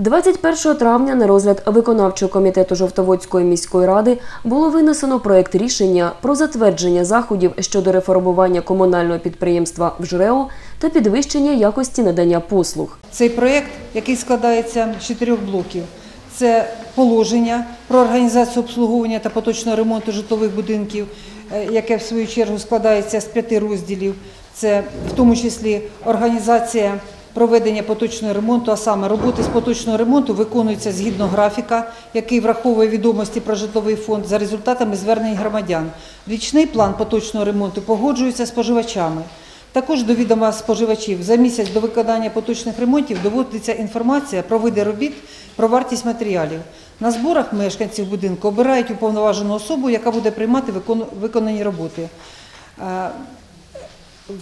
21 травня на розгляд виконавчого комітету Жовтоводської міської ради було винесено проект рішення про затвердження заходів щодо реформування комунального підприємства «ВЖРЕО» та підвищення якості надання послуг. Цей проєкт, який складається з чотирьох блоків, це положення про організацію обслуговування та поточного ремонту житлових будинків, е, яке в свою чергу складається з п'яти розділів. Це в тому числі організація проведення поточного ремонту, а саме роботи з поточного ремонту виконуються згідно графіка, який враховує відомості про житловий фонд за результатами звернень громадян. Річний план поточного ремонту погоджується з споживачами. Також до відома споживачів за місяць до виконання поточних ремонтів доводиться інформація про види робіт, про вартість матеріалів. На зборах мешканців будинку обирають уповноважену особу, яка буде приймати виконані роботи. Е,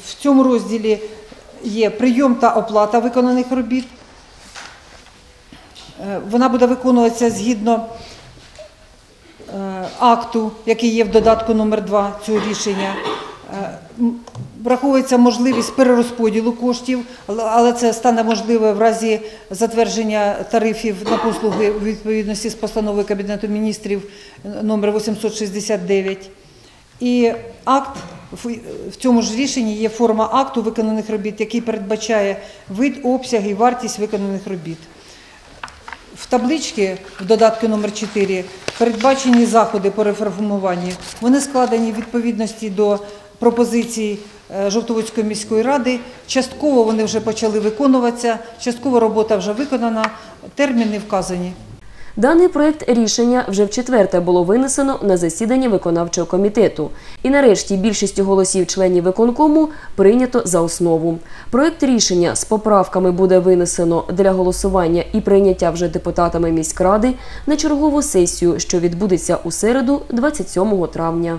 В цьому розділі є прийом та оплата виконаних робіт. Е, Вона буде виконуватися згідно е, акту, який є в додатку номер 2 цього рішення. Е, Враховується можливість перерозподілу коштів, але- це стане можливе в разі затвердження тарифів на послуги у відповідності з постановою Кабінету міністрів номер 869. І акт в в цьому ж рішенні є форма акту виконаних робіт, який передбачає вид, обсяг і вартість виконаних робіт. В табличці в додатку номер 4 передбачені заходи по реформуванню. Вони складені в відповідності до пропозицій е, Жовтоводської міської ради. Частково вони вже почали виконуватися, частково робота вже виконана, терміни вказані. Даний проект рішення вже в четверте було винесено на засідання виконавчого комітету. І нарешті більшістю голосів членів виконкому прийнято за основу. Проект рішення з поправками буде винесено для голосування і прийняття вже депутатами міськради на чергову сесію, що відбудеться у середу, 27 травня.